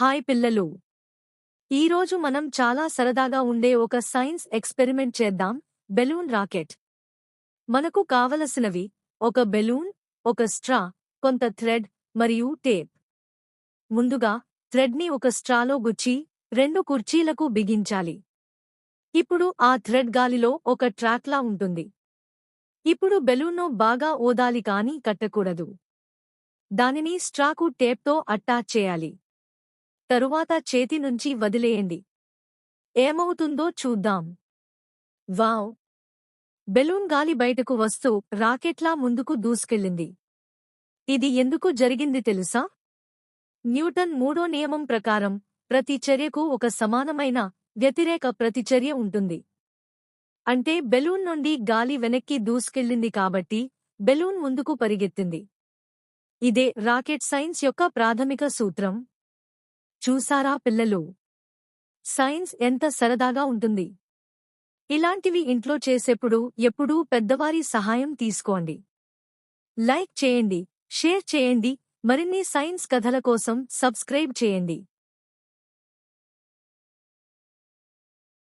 Hi పిల్లలు. ఈరోజు మనం చాలా సరదాగా ఉండే ఒక సైన్స్ ఎక్స్పెరిమెంట్ చేద్దాం. Balloon rocket. మనకు కావలసినవి ఒక బెలూన్ ఒక స్ట్రా కొంత థ్రెడ్ మరియు టేప్. ముందుగా థ్రెడ్ని ఒక స్ట్రాలో గుచ్చి రెండు కుర్చీలకు బిగించాలి. ఇప్పుడు ఆ థ్రెడ్ గాలిలో ఒక ట్రాక్లా ఉంటుంది. ఇప్పుడు బెలూన్ను బాగా ఓదాలి కానీ కట్టకూడదు. దానిని స్ట్రాకు టేప్తో అటాచ్ చేయాలి. తరువాత చేతి నుంచి వదిలేయండి. ఏమవుతుందో చూద్దాం. వావ్! బెలూన్ గాలి బయటకు వస్తూ రాకెట్లా ముందుకు దూసుకెళ్ళింది. ఇది ఎందుకు జరిగింది తెలుసా? న్యూటన్ మూడో నియమం ప్రకారం ప్రతి చర్యకు ఒక సమానమైన వ్యతిరేక ప్రతిచర్య ఉంటుంది. అంటే బెలూన్ నుండి గాలి వెనక్కి దూసుకెళ్ళింది కాబట్టి బెలూన్ ముందుకు పరిగెత్తింది. ఇదే రాకెట్ సైన్స్ యొక్క ప్రాథమిక సూత్రం. చూసారా పిల్లలు? సైన్స్ ఎంత సరదాగా ఉంటుంది. ఇలాంటివి ఇంట్లో చేసేప్పుడు ఎప్పుడూ పెద్దవారి సహాయం తీసుకోండి. లైక్ చేయండి షేర్ చేయండి మరిన్ని సైన్స్ కథల కోసం సబ్స్క్రైబ్ చేయండి.